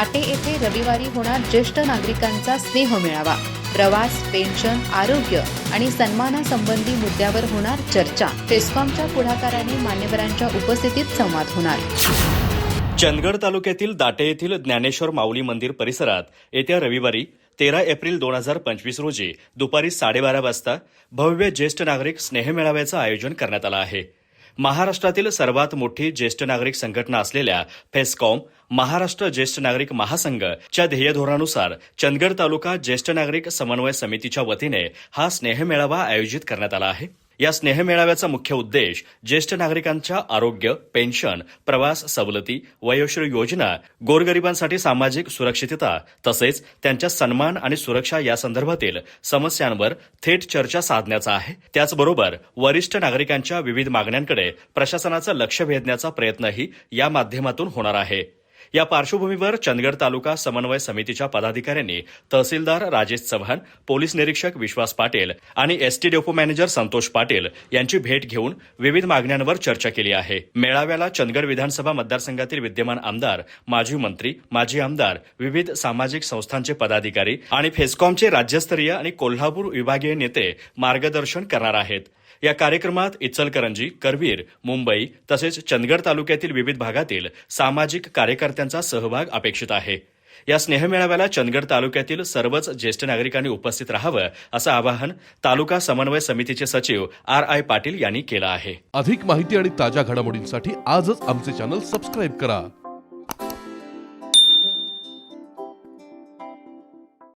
दाटे येथे रविवारी होणार ज्येष्ठ नागरिकांचा स्नेह मेळावा. प्रवास पेन्शन आरोग्य आणि सन्मानासंबंधी मुद्द्यावर होणार चर्चा. टेस्कॉमच्या पुढाकाराने मान्यवरांच्या उपस्थितीत संवाद होणार. चंदगड तालुक्यातील दाटे येथील ज्ञानेश्वर माऊली मंदिर परिसरात येत्या रविवारी तेरा एप्रिल दोन हजार पंचवीस रोजी दुपारी साडेबारा वाजता भव्य ज्येष्ठ नागरिक स्नेह मेळाव्याचं आयोजन करण्यात आलं आहे. महाराष्ट्रातील सर्वात मोठी ज्येष्ठ नागरिक संघटना असलेल्या फेस्कॉम महाराष्ट्र ज्येष्ठ नागरिक महासंघ च्या ध्येयधोरणानुसार चंदगड तालुका ज्येष्ठ नागरिक समन्वय समितीच्या वतीने हा स्नेहमेळावा आयोजित करण्यात आला आहे. या स्नेहमेळाव्याचा मुख्य उद्देश ज्येष्ठ नागरिकांच्या आरोग्य पेन्शन प्रवास सवलती वयोश्री योजना गोरगरिबांसाठी सामाजिक सुरक्षितता तसेच त्यांच्या सन्मान आणि सुरक्षा या संदर्भातील समस्यांवर थेट चर्चा साधण्याचा आहे. त्याचबरोबर वरिष्ठ नागरिकांच्या विविध मागण्यांकडे प्रशासनाचं लक्ष वेधण्याचा प्रयत्नही या माध्यमातून होणार आहे. या पार्श्वभूमीवर चंदगड तालुका समन्वय समितीच्या पदाधिकाऱ्यांनी तहसीलदार राजेश चव्हाण पोलीस निरीक्षक विश्वास पाटील आणि ST depot manager Santosh Patil यांची भेट घेऊन विविध मागण्यांवर चर्चा केली आहे. मेळाव्याला चंदगड विधानसभा मतदारसंघातील विद्यमान आमदार माजी मंत्री माजी आमदार विविध सामाजिक संस्थांचे पदाधिकारी आणि फेस्कॉमचे राज्यस्तरीय आणि कोल्हापूर विभागीय नेते मार्गदर्शन करणार आहेत. या कार्यक्रमात इचलकरंजी करवीर मुंबई तसेच चंदगड तालुक्यातील विविध भागातील सामाजिक कार्यकर्त्यांचा सहभाग अपेक्षित आहे. या स्नेहमेळाव्याला चंदगड तालुक्यातील सर्वच ज्येष्ठ नागरिकांनी उपस्थित राहावं असं आवाहन तालुका समन्वय समितीचे सचिव आर आय पाटील यांनी केलं आहे. अधिक माहिती आणि ताज्या घडामोडींसाठी आजच आमचे चॅनल सबस्क्राईब करा.